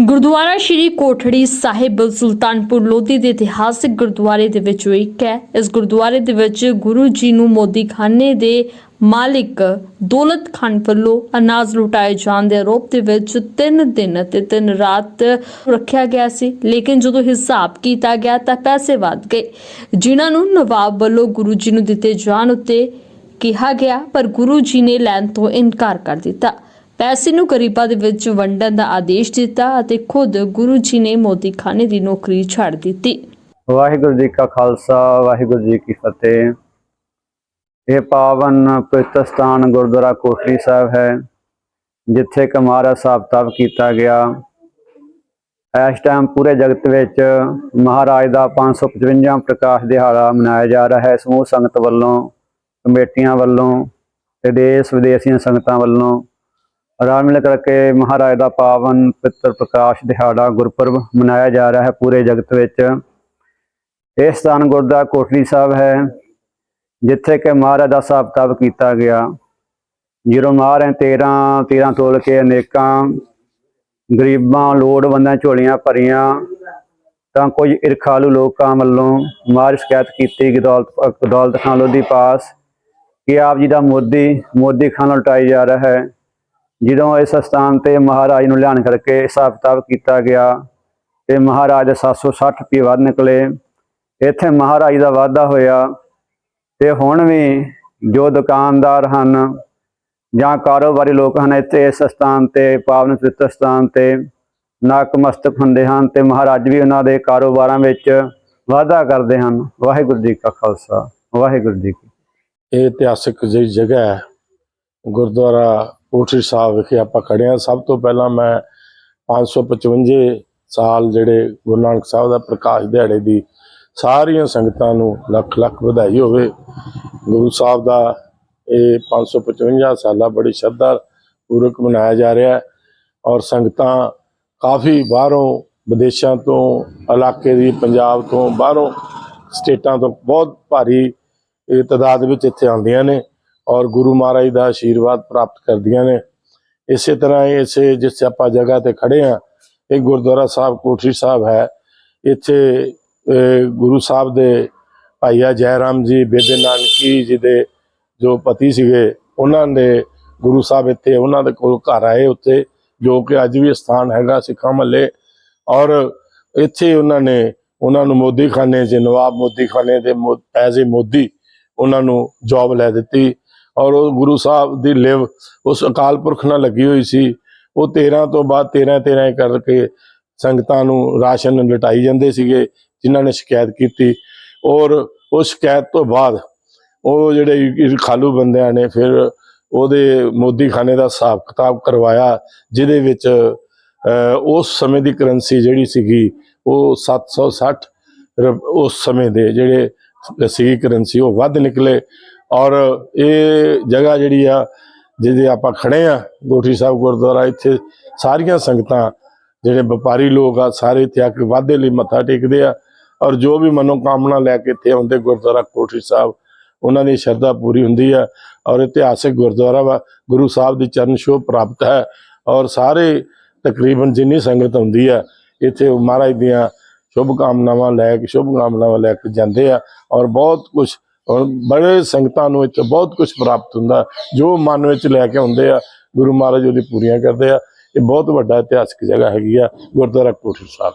ਗੁਰਦੁਆਰਾ ਸ਼੍ਰੀ ਕੋਠੜੀ ਸਾਹਿਬ ਸੁਲਤਾਨਪੁਰ ਲੋਧੀ ਦੇ ਇਤਿਹਾਸਕ ਗੁਰਦੁਆਰੇ ਦੇ ਵਿੱਚੋਂ ਇੱਕ ਹੈ। ਇਸ ਗੁਰਦੁਆਰੇ ਦੇ ਵਿੱਚ ਗੁਰੂ ਜੀ ਨੂੰ ਮੋਦੀ ਖਾਨੇ ਦੇ ਮਾਲਿਕ ਦੌਲਤ ਖਾਨ ਵੱਲੋਂ ਅਨਾਜ ਲੁਟਾਏ ਜਾਣ ਦੇ ਆਰੋਪ ਦੇ ਵਿੱਚ 3 ਦਿਨ ਅਤੇ 3 ਰਾਤ ਰੱਖਿਆ ਗਿਆ ਸੀ। ਲੇਕਿਨ ਜਦੋਂ ਹਿਸਾਬ ਕੀਤਾ ਗਿਆ ਤਾਂ ਪੈਸੇ ਵੱਧ ਗਏ। ਜਿਨ੍ਹਾਂ ਨੂੰ ਨਵਾਬ ਵੱਲੋਂ ਗੁਰੂ ਜੀ ਨੂੰ ਦਿੱਤੇ ਜਾਣ ਉੱਤੇ ਕਿਹਾ ਗਿਆ, ਪਰ ਗੁਰੂ ਜੀ ਨੇ ਲੈਣ ਤੋਂ ਇਨਕਾਰ ਕਰ ਦਿੱਤਾ। ਪੈਸੇ ਨੂੰ ਗਰੀਬਾਂ ਦੇ ਵਿੱਚ ਵੰਡਣ ਦਾ ਆਦੇਸ਼ ਦਿੱਤਾ ਅਤੇ ਖੁਦ ਗੁਰੂ ਜੀ ਨੇ ਮੋਦੀਖਾਨੇ ਦੀ ਨੌਕਰੀ ਛੱਡ ਦਿੱਤੀ। ਵਾਹਿਗੁਰੂ ਜੀ ਕਾ ਖਾਲਸਾ, ਵਾਹਿਗੁਰੂ ਜੀ ਕੀ ਫਤਿਹ। ਇਹ ਪਾਵਨ ਪਵਿੱਤਰ ਸਥਾਨ ਗੁਰਦੁਆਰਾ ਕੋਠੜੀ ਸਾਹਿਬ ਹੈ, ਜਿੱਥੇ ਕਿ ਸਾਹਿਬ ਤਪ ਕੀਤਾ ਗਿਆ। ਇਸ ਟਾਈਮ ਪੂਰੇ ਜਗਤ ਵਿੱਚ ਮਹਾਰਾਜ ਦਾ 555 ਪ੍ਰਕਾਸ਼ ਦਿਹਾੜਾ ਮਨਾਇਆ ਜਾ ਰਿਹਾ ਹੈ। ਸਮੂਹ ਸੰਗਤ ਵੱਲੋਂ, ਕਮੇਟੀਆਂ ਵੱਲੋਂ ਤੇ ਦੇਸ਼ ਵਿਦੇਸ਼ੀਆਂ ਸੰਗਤਾਂ ਵੱਲੋਂ ਰਲ ਮਿਲ ਕਰਕੇ ਮਹਾਰਾਜ ਦਾ ਪਾਵਨ ਪਿੱਤਰ ਪ੍ਰਕਾਸ਼ ਦਿਹਾੜਾ ਗੁਰਪੁਰਬ ਮਨਾਇਆ ਜਾ ਰਿਹਾ ਹੈ ਪੂਰੇ ਜਗਤ ਵਿੱਚ। ਇਹ ਸਥਾਨ ਗੁਰਦੁਆਰਾ ਕੋਟਲੀ ਸਾਹਿਬ ਹੈ, ਜਿੱਥੇ ਕਿ ਮਹਾਰਾਜ ਦਾ ਸਾਹਿਬ ਤਪ ਕੀਤਾ ਗਿਆ। ਜਦੋਂ ਮਹਾਰਾਜ 13 13 ਤੋਲ ਕੇ ਅਨੇਕਾਂ ਗਰੀਬਾਂ, ਲੋੜਵੰਦਾਂ, ਝੋਲੀਆਂ ਭਰੀਆਂ, ਤਾਂ ਕੁਝ ਇਰਖਾਲੂ ਲੋਕਾਂ ਵੱਲੋਂ ਮਾਰ ਸ਼ਿਕਾਇਤ ਕੀਤੀ ਕਿ ਦੌਲਤ ਦੌਲਤ ਖਾਨ ਲੋਧੀ ਪਾਸ ਕਿ ਆਪ ਜੀ ਦਾ ਮੋਦੀ ਮੋਦੀ ਖਾਨ ਲੁਟਾਈ ਜਾ ਰਿਹਾ ਹੈ। ਜਦੋਂ ਇਸ ਸਥਾਨ ਤੇ ਮਹਾਰਾਜ ਨੂੰ ਲਿਆਣ ਕਰਕੇ ਹਿਸਾਬ ਕਿਤਾਬ ਕੀਤਾ ਗਿਆ ਤੇ ਮਹਾਰਾਜ ਦੇ 760 ਰੁਪਏ ਵੱਧ ਨਿਕਲੇ, ਇੱਥੇ ਮਹਾਰਾਜ ਦਾ ਵਾਅਦਾ ਹੋਇਆ ਤੇ ਹੁਣ ਵੀ ਜੋ ਦੁਕਾਨਦਾਰ ਹਨ ਜਾਂ ਕਾਰੋਬਾਰੀ ਲੋਕ ਹਨ ਇੱਥੇ ਇਸ ਸਥਾਨ ਤੇ, ਪਾਵਨ ਪਵਿੱਤਰ ਸਥਾਨ ਤੇ ਨਕਮਸਤਕ ਹੁੰਦੇ ਹਨ ਤੇ ਮਹਾਰਾਜ ਵੀ ਉਹਨਾਂ ਦੇ ਕਾਰੋਬਾਰਾਂ ਵਿੱਚ ਵਾਅਦਾ ਕਰਦੇ ਹਨ। ਵਾਹਿਗੁਰੂ ਜੀ ਕਾ ਖਾਲਸਾ, ਵਾਹਿਗੁਰੂ ਜੀ ਕੀ ਇਹ ਇਤਿਹਾਸਿਕ ਜਿਹੜੀ ਜਗ੍ਹਾ ਹੈ, ਗੁਰਦੁਆਰਾ ਕੋਠੀ ਸਾਹਿਬ ਵਿਖੇ ਆਪਾਂ ਖੜੇ ਹਾਂ। ਸਭ ਤੋਂ ਪਹਿਲਾਂ ਮੈਂ 555 ਸਾਲ ਜਿਹੜੇ ਗੁਰੂ ਨਾਨਕ ਸਾਹਿਬ ਦਾ ਪ੍ਰਕਾਸ਼ ਦਿਹਾੜੇ ਦੀ ਸਾਰੀਆਂ ਸੰਗਤਾਂ ਨੂੰ ਲੱਖ ਲੱਖ ਵਧਾਈ ਹੋਵੇ। ਗੁਰੂ ਸਾਹਿਬ ਦਾ ਇਹ 555 ਸਾਲਾ ਬੜੀ ਸ਼ਰਧਾ ਪੂਰਵਕ ਮਨਾਇਆ ਜਾ ਰਿਹਾ ਹੈ ਔਰ ਸੰਗਤਾਂ ਕਾਫੀ ਬਾਹਰੋਂ, ਵਿਦੇਸ਼ਾਂ ਤੋਂ, ਇਲਾਕੇ ਦੀ ਪੰਜਾਬ ਤੋਂ, ਬਾਹਰੋਂ, ਸਟੇਟਾਂ ਤੋਂ ਬਹੁਤ ਭਾਰੀ ਇਹ ਤਾਦਾਦ ਵਿੱਚ ਇੱਥੇ ਆਉਂਦੀਆਂ ਨੇ। ਔਰ ਗੁਰੂ ਮਹਾਰਾਜ ਦਾ ਆਸ਼ੀਰਵਾਦ ਪ੍ਰਾਪਤ ਕਰਦੀਆਂ ਨੇ। ਇਸੇ ਤਰ੍ਹਾਂ ਇਸੇ ਜਿਸ ਆਪਾਂ ਜਗ੍ਹਾ ਤੇ ਖੜੇ ਆ ਇਹ ਗੁਰਦੁਆਰਾ ਸਾਹਿਬ, ਕੋਠੀ ਸਾਹਿਬ ਹੈ। ਇੱਥੇ ਗੁਰੂ ਸਾਹਿਬ ਦੇ ਭਾਈਆ ਜੈ ਰਾਮ ਜੀ, ਬੇਬੇ ਨਾਨਕੀ ਜੀ ਦੇ ਜੋ ਪਤੀ ਸੀਗੇ, ਉਹਨਾਂ ਦੇ ਗੁਰੂ ਸਾਹਿਬ ਇੱਥੇ, ਉਹਨਾਂ ਦੇ ਕੋਲ ਘਰ ਆਏ ਉੱਥੇ, ਜੋ ਕਿ ਅੱਜ ਵੀ ਸਥਾਨ ਹੈਗਾ ਸਿੱਖਾਂ ਮੱਲੇ ਔਰ ਇੱਥੇ ਉਹਨਾਂ ਨੇ, ਉਹਨਾਂ ਨੂੰ ਮੋਦੀ ਖਾਨੇ 'ਚ, ਨਵਾਬ ਮੋਦੀ ਖਾਨੇ ਦੇ ਐਜ਼ ਏ ਮੋਦੀ, ਉਹਨਾਂ ਨੂੰ ਜੌਬ ਲੈ ਦਿੱਤੀ। ਔਰ ਉਹ ਗੁਰੂ ਸਾਹਿਬ ਦੀ ਲਿਵ, ਉਸ ਅਕਾਲ ਪੁਰਖ ਨਾਲ ਲੱਗੀ ਹੋਈ ਸੀ। ਉਹ 13 ਤੋਂ ਬਾਅਦ 13 13 ਕਰਕੇ ਸੰਗਤਾਂ ਨੂੰ ਰਾਸ਼ਨ ਲਟਾਈ ਜਾਂਦੇ ਸੀਗੇ, ਜਿਨ੍ਹਾਂ ਨੇ ਸ਼ਿਕਾਇਤ ਕੀਤੀ। ਔਰ ਉਹ ਸ਼ਿਕਾਇਤ ਤੋਂ ਬਾਅਦ ਉਹ ਜਿਹੜੇ ਖਾਲੂ ਬੰਦਿਆਂ ਨੇ ਫਿਰ ਉਹਦੇ ਮੋਦੀ ਖਾਨੇ ਦਾ ਹਿਸਾਬ ਕਿਤਾਬ ਕਰਵਾਇਆ, ਜਿਹਦੇ ਵਿੱਚ ਉਸ ਸਮੇਂ ਦੀ ਕਰੰਸੀ ਜਿਹੜੀ ਸੀਗੀ, ਉਹ 760 ਰੁਪ- ਉਸ ਸਮੇਂ ਦੇ ਜਿਹੜੇ ਸੀਗੀ ਕਰੰਸੀ, ਉਹ ਵੱਧ ਨਿਕਲੇ। ਔਰ ਇਹ ਜਗ੍ਹਾ ਜਿਹੜੀ ਆ, ਜਿਹਦੇ ਆਪਾਂ ਖੜੇ ਆ, ਗੋਠੀ ਸਾਹਿਬ ਗੁਰਦੁਆਰਾ, ਇੱਥੇ ਸਾਰੀਆਂ ਸੰਗਤਾਂ, ਜਿਹੜੇ ਵਪਾਰੀ ਲੋਕ ਆ, ਸਾਰੇ ਇੱਥੇ ਆ ਕੇ ਵਾਧੇ ਲਈ ਮੱਥਾ ਟੇਕਦੇ ਆ। ਔਰ ਜੋ ਵੀ ਮਨੋਕਾਮਨਾ ਲੈ ਕੇ ਇੱਥੇ ਆਉਂਦੇ ਗੁਰਦੁਆਰਾ ਕੋਠੀ ਸਾਹਿਬ, ਉਹਨਾਂ ਦੀ ਸ਼ਰਧਾ ਪੂਰੀ ਹੁੰਦੀ ਆ। ਔਰ ਇਤਿਹਾਸਿਕ ਗੁਰਦੁਆਰਾ ਵਾ, ਗੁਰੂ ਸਾਹਿਬ ਦੀ ਚਰਨ ਛੋਹ ਪ੍ਰਾਪਤ ਹੈ। ਔਰ ਸਾਰੇ ਤਕਰੀਬਨ ਜਿੰਨੀ ਸੰਗਤ ਹੁੰਦੀ ਆ, ਇੱਥੇ ਉਹ ਮਹਾਰਾਜ ਦੀਆਂ ਸ਼ੁਭ ਕਾਮਨਾਵਾਂ ਲੈ ਕੇ, ਸ਼ੁਭ ਕਾਮਨਾਵਾਂ ਲੈ ਕੇ ਜਾਂਦੇ ਆ। ਔਰ ਬਹੁਤ ਕੁਝ ਔਰ ਬੜੇ ਸੰਗਤਾਂ ਨੂੰ ਇੱਥੇ ਬਹੁਤ ਕੁਝ ਪ੍ਰਾਪਤ ਹੁੰਦਾ, ਜੋ ਮਨ ਵਿੱਚ ਲੈ ਕੇ ਆਉਂਦੇ ਆ, ਗੁਰੂ ਮਹਾਰਾਜ ਉਹਦੀ ਪੂਰੀਆਂ ਕਰਦੇ ਆ। ਇਹ ਬਹੁਤ ਵੱਡਾ ਇਤਿਹਾਸਕ ਜਗ੍ਹਾ ਹੈਗੀ ਆ, ਗੁਰਦੁਆਰਾ ਕੋਠੀ ਸਾਹਿਬ।